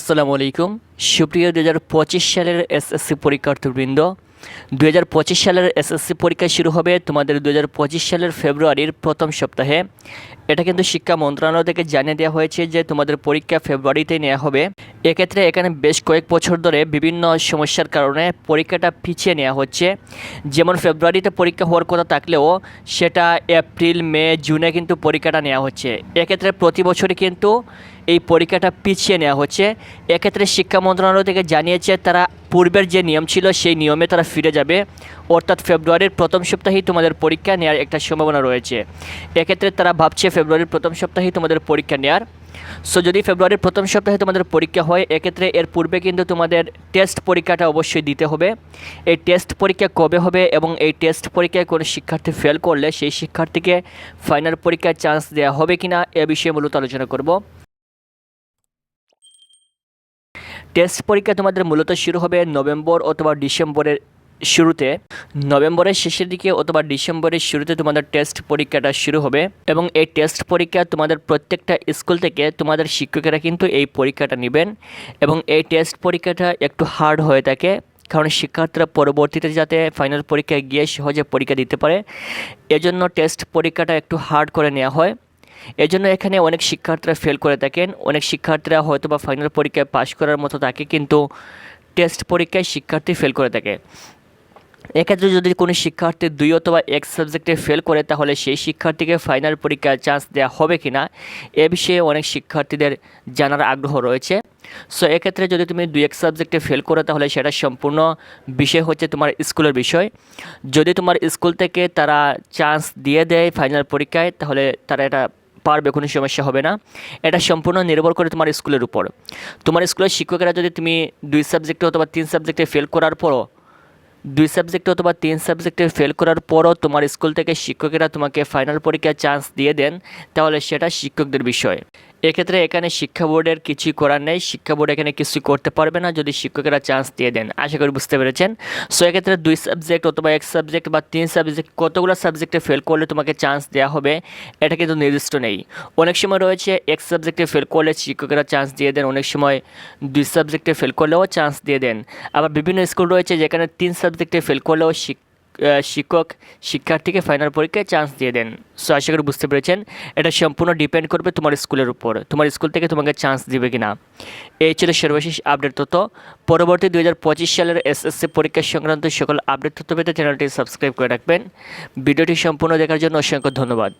আসসালামু আলাইকুম। সুপ্রিয় দু হাজার পঁচিশ সালের এসএসসি পরীক্ষার্থীবৃন্দ দু হাজার পঁচিশ সালের এসএসসি পরীক্ষা শুরু হবে। তোমাদের দু হাজার পঁচিশ সালের ফেব্রুয়ারির প্রথম সপ্তাহে। এটা কিন্তু শিক্ষা মন্ত্রণালয় থেকে জানিয়ে দেওয়া হয়েছে যে তোমাদের পরীক্ষা ফেব্রুয়ারিতে নেওয়া হবে। এক্ষেত্রে এখানে বেশ কয়েক বছর ধরে বিভিন্ন সমস্যার কারণে পরীক্ষাটা পিছিয়ে নেওয়া হচ্ছে। যেমন ফেব্রুয়ারিতে পরীক্ষা হওয়ার কথা থাকলেও সেটা এপ্রিল, মে, জুনে কিন্তু পরীক্ষাটা নেওয়া হচ্ছে। এক্ষেত্রে প্রতি বছরই কিন্তু এই পরীক্ষাটা পিছিয়ে নেওয়া হচ্ছে। এক্ষেত্রে শিক্ষা মন্ত্রণালয় থেকে জানিয়েছে তারা পূর্বের যে নিয়ম ছিল, সেই নিয়মে তারা ফিরে যাবে। অর্থাৎ ফেব্রুয়ারির প্রথম সপ্তাহেই তোমাদের পরীক্ষা নেওয়ার একটা সম্ভাবনা রয়েছে। এক্ষেত্রে তারা ভাবছে ফেব্রুয়ারির প্রথম সপ্তাহেই তোমাদের পরীক্ষা নেওয়ার সো যদি ফেব্রুয়ারির প্রথম সপ্তাহে তোমাদের পরীক্ষা হয়, এক্ষেত্রে এর পূর্বে কিন্তু তোমাদের টেস্ট পরীক্ষাটা অবশ্যই দিতে হবে। এই টেস্ট পরীক্ষা কবে হবে এবং এই টেস্ট পরীক্ষায় কোনো শিক্ষার্থী ফেল করলে সেই শিক্ষার্থীকে ফাইনাল পরীক্ষার চান্স দেওয়া হবে কি না এ বিষয়ে মূলত আলোচনা করব। টেস্ট পরীক্ষা তোমাদের মূলত শুরু হবে নভেম্বর অথবা ডিসেম্বরের শুরুতে। নভেম্বরের শেষের দিকে অথবা ডিসেম্বরের শুরুতে তোমাদের টেস্ট পরীক্ষাটা শুরু হবে এবং এই টেস্ট পরীক্ষা তোমাদের প্রত্যেকটা স্কুল থেকে তোমাদের শিক্ষকেরা কিন্তু এই পরীক্ষাটা নেবেন এবং এই টেস্ট পরীক্ষাটা একটু হার্ড হয়ে থাকে কারণ শিক্ষার্থীরা পরবর্তীতে যাতে ফাইনাল পরীক্ষায় গিয়ে সহজে পরীক্ষা দিতে পারে। এজন্য টেস্ট পরীক্ষাটা একটু হার্ড করে নেওয়া হয়। এজন্য এখানে অনেক শিক্ষার্থীরা ফেল করে থাকেন। অনেক শিক্ষার্থীরা হয়তো বা ফাইনাল পরীক্ষায় পাশ করার মতো থাকে, কিন্তু টেস্ট পরীক্ষায় শিক্ষার্থী ফেল করে থাকে। এক্ষেত্রে যদি কোনো শিক্ষার্থী দুই অথবা এক সাবজেক্টে ফেল করে, তাহলে সেই শিক্ষার্থীকে ফাইনাল পরীক্ষার চান্স দেওয়া হবে কি না এ বিষয়ে অনেক শিক্ষার্থীদের জানার আগ্রহ রয়েছে। সো এক্ষেত্রে যদি তুমি দুই এক সাবজেক্টে ফেল করো, তাহলে সেটা সম্পূর্ণ বিষয় হচ্ছে তোমার স্কুলের বিষয়। যদি তোমার স্কুল থেকে তারা চান্স দিয়ে দেয় ফাইনাল পরীক্ষায়, তাহলে তারা এটা পারবে কোনো সমস্যা হবে না। এটা সম্পূর্ণ নির্ভর করে তোমার স্কুলের উপর। তোমার স্কুলের শিক্ষকেরা যদি তুমি দুই সাবজেক্টে অথবা তিন সাবজেক্টে ফেল করার পরও, দুই সাবজেক্টে অথবা তিন সাবজেক্টে ফেল করার পরও তোমার স্কুল থেকে শিক্ষকেরা তোমাকে ফাইনাল পরীক্ষায় চান্স দিয়ে দেন, তাহলে সেটা শিক্ষকদের বিষয়। এক্ষেত্রে এখানে শিক্ষা বোর্ডের কিছুই করার নেই। শিক্ষা বোর্ড এখানে কিছুই করতে পারবে না যদি শিক্ষকেরা চান্স দিয়ে দেন। আশা করি বুঝতে পেরেছেন। সো এক্ষেত্রে দুই সাবজেক্ট অথবা এক সাবজেক্ট বা তিন সাবজেক্ট কতগুলো সাবজেক্টে ফেল করলে তোমাকে চান্স দেওয়া হবে, এটা কিন্তু নির্দিষ্ট নেই। অনেক সময় রয়েছে, এক সাবজেক্টে ফেল করলে শিক্ষকেরা চান্স দিয়ে দেন, অনেক সময় দুই সাবজেক্টে ফেল করলেও চান্স দিয়ে দেন। আবার বিভিন্ন স্কুল রয়েছে যেখানে তিন সাবজেক্টে ফেল করলেও শিক্ষা শিক্ষক শিক্ষার্থীকে ফাইনাল পরীক্ষায় চান্স দিয়ে দেন। সো আশা করি বুঝতে পেরেছেন। এটা সম্পূর্ণ ডিপেন্ড করবে তোমার স্কুলের উপর। তোমার স্কুল থেকে তোমাকে চান্স দিবে কি না এই ছিল সর্বশেষ আপডেট তথ্য। পরবর্তী দু হাজার পঁচিশ সালের এসএসসি পরীক্ষা সংক্রান্ত সকল আপডেট তথ্য পেতে চ্যানেলটি সাবস্ক্রাইব করে রাখবেন। ভিডিওটি সম্পূর্ণ দেখার জন্য অসংখ্য ধন্যবাদ।